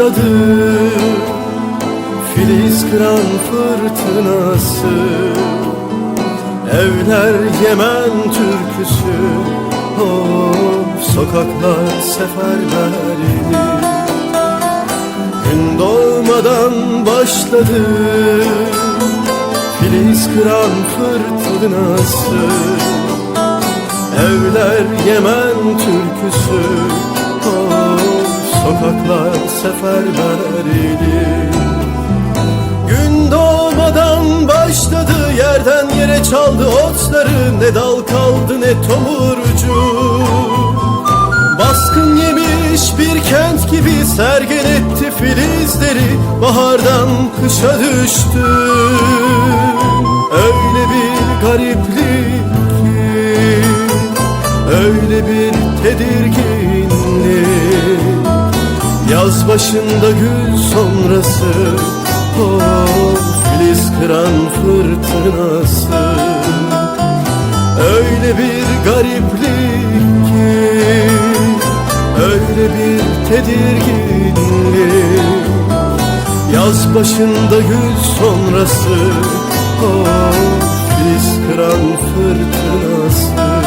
başladı. Filiz kıran fırtınası Evler Yemen türküsü. Of sokaklar seferberdi Gün doğmadan başladı. Filiz kıran fırtınası Evler Yemen türküsü Sokaklar seferberdi Gün doğmadan başladı Yerden yere çaldı otları. Ne dal kaldı ne tomurcu Baskın yemiş bir kent gibi sergen etti filizleri. Bahardan kışa düştü Yaz başında gül sonrası Oh filiz kıran fırtınası. Öyle bir gariplik ki Öyle bir tedirginlik. Yaz başında gül sonrası Oh filiz kıran fırtınası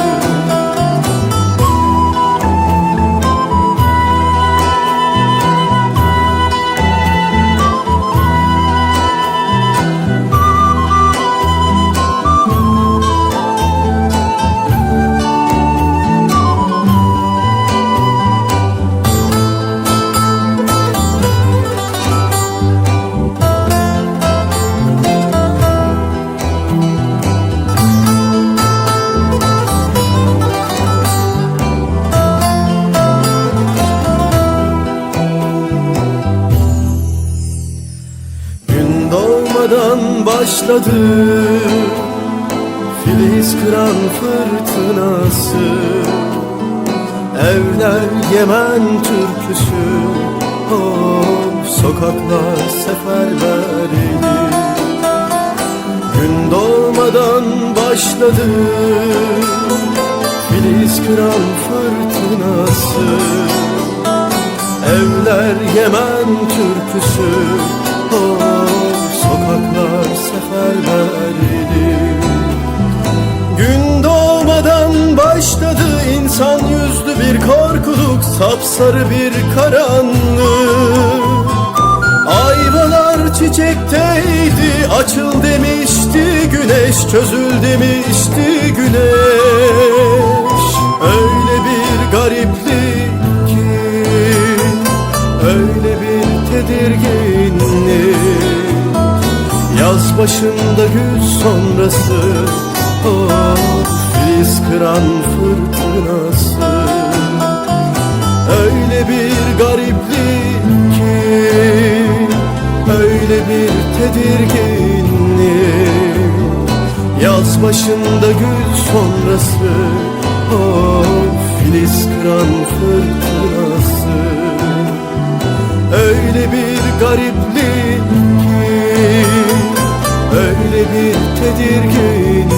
başladı. Filiz kıran fırtınası Evler Yemen türküsü. Oh sokaklar seferberdi Gün doğmadan başladı. Filiz kıran fırtınası Evler Yemen türküsü. Oh sokaklar seferberdi Gün doğmadan başladı insan yüzlü bir korkuluk Sapsarı bir karanlık. Ayvalar çiçekteydi açıl demişti güneş Çözül demişti güneş başında gül sonrası. Oh filiz kıran fırtınası. Öyle bir gariplik ki Öyle bir tedirginlik Yaz başında gül sonrası. Oh filiz kıran fırtınası. Öyle bir gariplik bir tedirginlik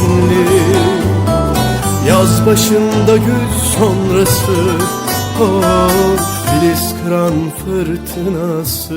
Yaz başında gül sonrası Oh filiz kıran fırtınası